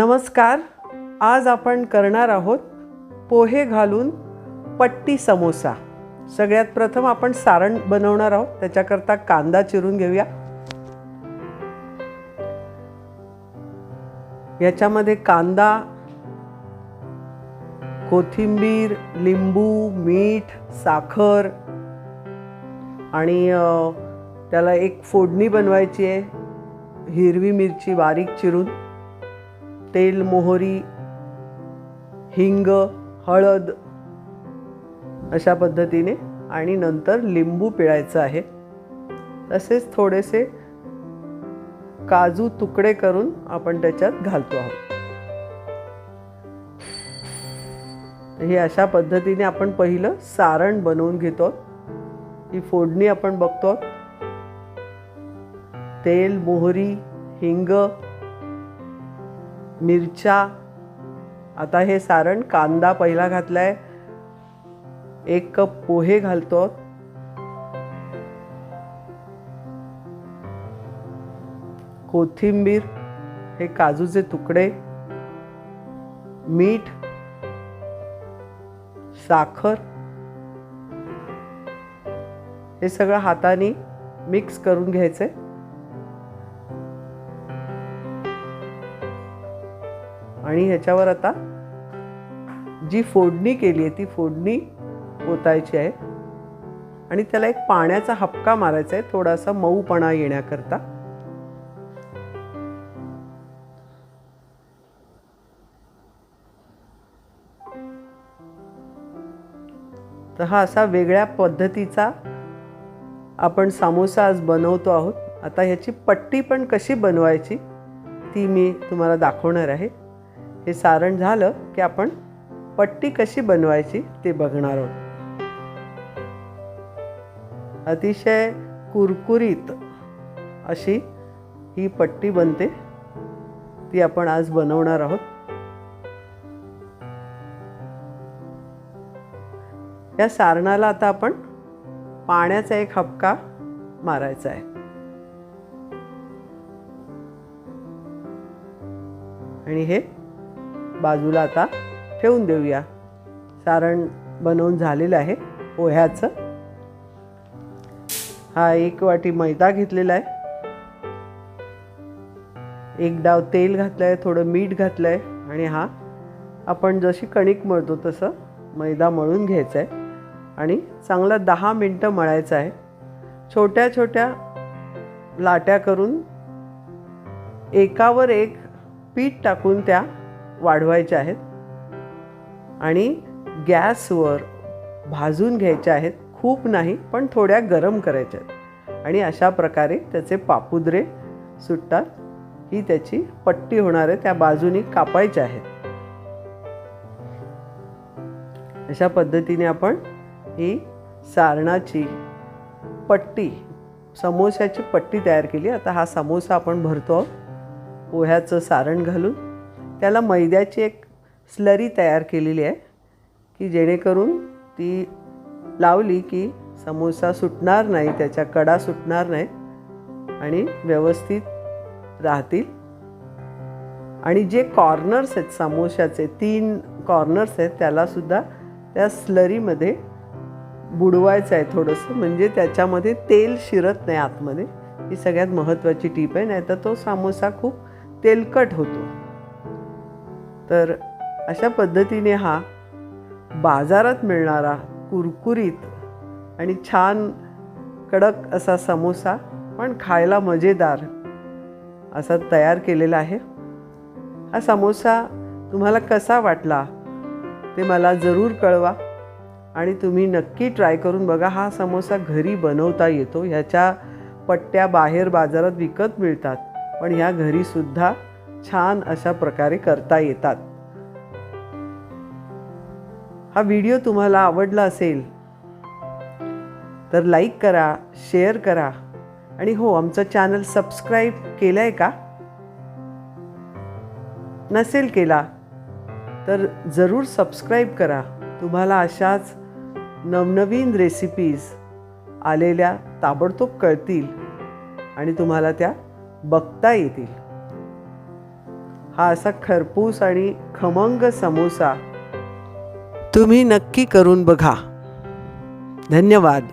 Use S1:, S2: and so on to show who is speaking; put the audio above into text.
S1: नमस्कार आज आपण करणार आहोत पोहे घालून पट्टी समोसा. सगळ्यात प्रथम आपण सारण बनवणार आहोत त्याच्याकरता कांदा चिरून घेऊया. याच्यामध्ये कांदा कोथिंबीर लिंबू मीठ साखर आणि त्याला एक फोडणी बनवायची आहे हिरवी मिरची बारीक चिरून. तेल मोहरी हिंग हळद अशा पद्धतीने आणि नंतर लिंबू पिळायचं आहे. तसेच थोडेसे काजू तुकडे करून आपण त्याच्यात घालतो आहोत. हे अशा पद्धतीने आपण पहिलं सारण बनवून घेतो. ही फोडणी आपण बघतो. तेल मोहरी हिंग मिरच्या. आता हे सारण कांदा पहिला घातलाय. एक कप पोहे घालतो. कोथिंबीर हे काजूचे तुकडे. मीठ. साखर. हे सगळं हाताने मिक्स करून घ्यायचंय आणि ह्याच्यावर आता जी फोडणी केली आहे ती फोडणी ओतायची आहे. आणि त्याला एक पाण्याचा हपका मारायचा आहे थोडासा मऊपणा येण्याकरता. तर हा असा वेगळ्या पद्धतीचा आपण सामोसा आज बनवतो आहोत. आता ह्याची पट्टी पण कशी बनवायची ती मी तुम्हाला दाखवणार आहे. हे सारण झालं की आपण पट्टी कशी बनवायची ते बघणार आहोत. अतिशय कुरकुरीत अशी ही पट्टी बनते ती आपण आज बनवणार आहोत. या सारणाला आता आपण पाण्याचा एक हपका मारायचा आहे. आणि हे बाजूला आता ठेवून देऊया. सारण बनवून झालेलं आहे पोह्याचं. हा एक वाटी मैदा घेतलेला आहे. एक डाव तेल घातलं आहे थोडं मीठ घातलं आहे आणि हा आपण जशी कणिक मळतो तसं मैदा मळून घ्यायचा आहे आणि चांगला दहा मिनटं मळायचं आहे. छोट्या छोट्या लाट्या करून एकावर एक पीठ टाकून त्या वाढवायच्या आहेत. आणि गॅसवर भाजून घ्यायच्या आहेत. खूप नाही पण थोड्या गरम करायच्या आहेत. आणि अशा प्रकारे त्याचे पापुद्रे सुटतात. ही त्याची पट्टी होणार आहे. त्या बाजूनी कापायच्या आहेत. अशा पद्धतीने आपण ही सारणाची पट्टी समोस्याची पट्टी तयार केली. आता हा समोसा आपण भरतो आहोत. पोह्याचं सारण घालून. त्याला मैद्याची एक स्लरी तयार केलेली आहे की जेणेकरून ती लावली की समोसा सुटणार नाही त्याच्या कडा सुटणार नाही आणि व्यवस्थित राहतील. आणि जे कॉर्नर्स आहेत समोशाचे तीन कॉर्नर्स आहेत त्यालासुद्धा त्या स्लरीमध्ये बुडवायचं आहे थोडंसं. म्हणजे त्याच्यामध्ये तेल शिरत नाही आतमध्ये. ही सगळ्यात महत्त्वाची टीप आहे नाही तर तो समोसा खूप तेलकट होतो. तर अशा पद्धतीने हा बाजारात मिळणारा कुरकुरीत आणि छान कडक असा समोसा पण खायला मजेदार असा तयार केलेला आहे. हा समोसा तुम्हाला कसा वाटला ते मला जरूर कळवा आणि तुम्ही नक्की ट्राय करून बघा. हा समोसा घरी बनवता येतो. ह्याच्या पट्ट्या बाहेर बाजारात विकत मिळतात. पण ह्या घरीसुद्धा छान अशा प्रकारे करता येतात. हा व्हिडिओ तुम्हाला आवडला असेल तर लाईक करा शेअर करा. आणि हो आमचं चॅनल सबस्क्राईब केलं आहे का? नसेल केला तर जरूर सबस्क्राईब करा. तुम्हाला अशाच नवनवीन रेसिपीज आलेल्या ताबडतोब कळतील आणि तुम्हाला त्या बघता येतील. हा असा खरपूस आणि खमंग समोसा. तुम्ही नक्की करून बघा. धन्यवाद.